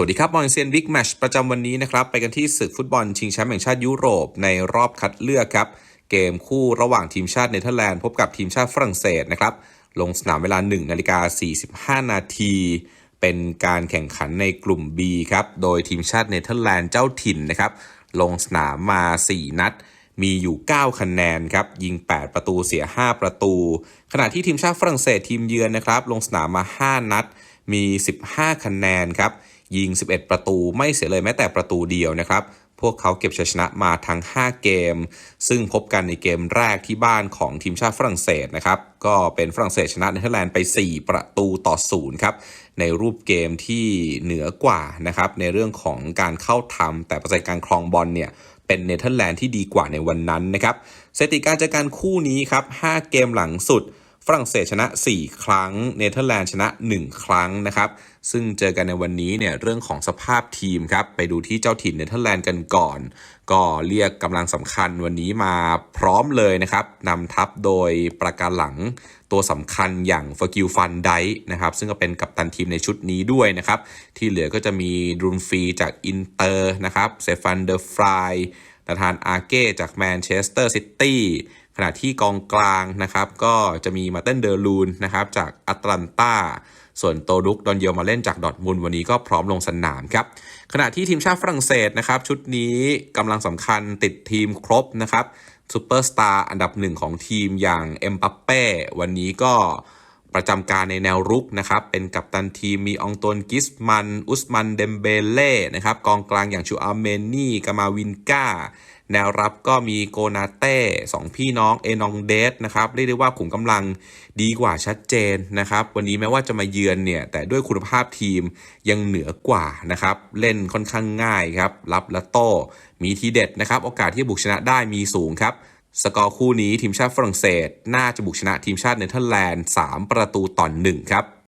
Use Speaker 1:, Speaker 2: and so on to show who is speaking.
Speaker 1: วัสดีครับมอนเซียนวิกแมชประจำวันนี้นะครับ ไปกันที่ศึกฟุตบอลชิงแชมป์แห่งชาติยุโรปในรอบคัดเลือกครับ เกมคู่ระหว่างทีมชาติเนเธอร์แลนด์พบกับทีมชาติฝรั่งเศสนะครับ ลงสนามเวลา 1 นาฬิกา 45 นาที เป็นการแข่งขันในกลุ่ม B ครับ โดยทีมชาติเนเธอร์แลนด์เจ้าถิ่นนะครับ ลงสนามมา 4 นัด มีอยู่ 9 คะแนนครับ ยิง 8 ประตูเสีย 5 ประตู ขณะที่ทีมชาติฝรั่งเศสทีมเยือนนะครับ ลงสนามมา 5 นัด มี 15 คะแนนครับ ยิง 11 ประตูไม่เสียเลยแม้แต่ประตูเดียวนะครับ พวกเขาเก็บชัยชนะมาทั้ง 5 เกม ซึ่งพบกันในเกมแรกที่บ้านของทีมชาติฝรั่งเศสนะครับ ก็เป็นฝรั่งเศสชนะเนเธอร์แลนด์ไป 4 ประตูต่อ0ครับ ในรูปเกมที่เหนือกว่านะครับ ในเรื่องของการเข้าทำแต่ปร์เซ็นต์การครองบอลเนี่ยเป็นเนเธอร์แลนด์ที่ดีกว่าในวันนั้นนะครับสถิติการเจอกันคู่นี้ครับ 5 เกมหลังสุด รั่งเศสชนะ 4 ครั้ง เนเธอร์แลนด์ชนะ 1 ครั้งนะครับ ซึ่งเจอกันในวันนี้เนี่ยเรื่องของสภาพทีมครับ ไปดูที่เจ้าถิ่นเนเธอร์แลนด์กันก่อน ก็เรียกกำลังสำคัญวันนี้มาพร้อมเลยนะครับนำทัพโดยประการหลังตัวสำคัญอย่างฟกิลฟันไดนะครับซึ่งก็เป็นกัปตันทีมในชุดนี้ด้วยนะครับ ที่เหลือก็จะมีดุนฟีจากอินเตอร์นะครับเซฟันเดอร์ฟราย นาธานอาเก้จากแมนเชสเตอร์ซิตี้ขณะที่กองกลางนะครับ ก็จะมีมาเตนเดอร์ลูนนะครับจากแอตแลนตาส่วนโตดุกดอนเยลมาเล่นจากดอทมุนวันนี้ก็พร้อมลงสนามครับขณะที่ทีมชาติฝรั่งเศสนะครับ ชุดนี้กำลังสำคัญติดทีมครบนะครับซูเปอร์สตาร์อันดับหนึ่งของทีมอย่างเอ็มปัปเป้วันนี้ก็ ประจำการในแนวรุกนะครับ เป็นกัปตันทีมมีองตวนกิสมัน อุสมันเดมเบเล่นะครับกองกลางอย่างชูอาเมนี่กามาวินกาแนวรับก็มีโกนาเต้สองพี่น้องเอนองเดสนะครับเรียกได้ว่าขุมกำลังดีกว่าชัดเจนนะครับ วันนี้แม้ว่าจะมาเยือนเนี่ย แต่ด้วยคุณภาพทีมยังเหนือกว่านะครับ เล่นค่อนข้างง่ายครับ รับและโต้มีทีเด็ดนะครับ โอกาสที่บุกชนะได้มีสูงครับ สกอร์คู่นี้ทีมชาติฝรั่งเศส น่าจะบุกชนะทีมชาติเนเธอร์แลนด์3ประตูต่อ1ครับ